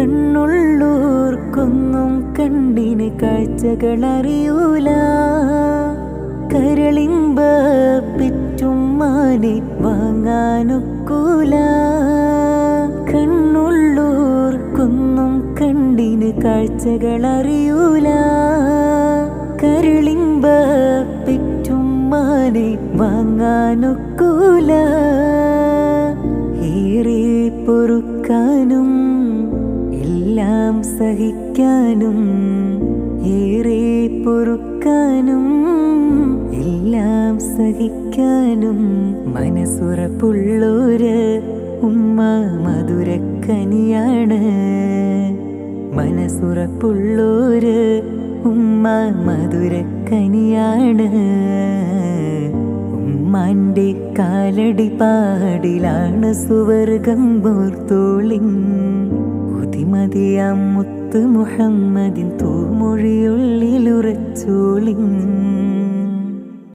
കണ്ണുള്ളൂർക്കൊന്നും കണ്ണിന് കാഴ്ചകളറിയൂല. കരളിമ്പ പിറ്റുമ്മാനെ വാങ്ങാനൊക്കൂല. കണ്ണുള്ളൂർക്കൊന്നും കണ്ണിന് കാഴ്ചകളറിയൂല. കരളിമ്പ പിറ്റുമ്മാനെ വാങ്ങാനൊക്കൂല. ഏറെ പൊറുക്കാനും സഹിക്കാനും ഏറെ പൊറുക്കാനും എല്ലാം സഹിക്കാനും മനസ്സുറപ്പുള്ളോര് ഉമ്മ മധുരക്കനിയാണ്. മനസ്സുറപ്പുള്ളോര് ഉമ്മ മധുരക്കനിയാണ്. ഉമ്മാന്റെ കാലടി പാടിലാണ് സുവർഗം പോർത്തോളിൻ ഉതിമതിയാം മുത്ത് മുഹമ്മദിൻ തൂമൊഴിയുള്ളിലുറച്ചോളിൻ.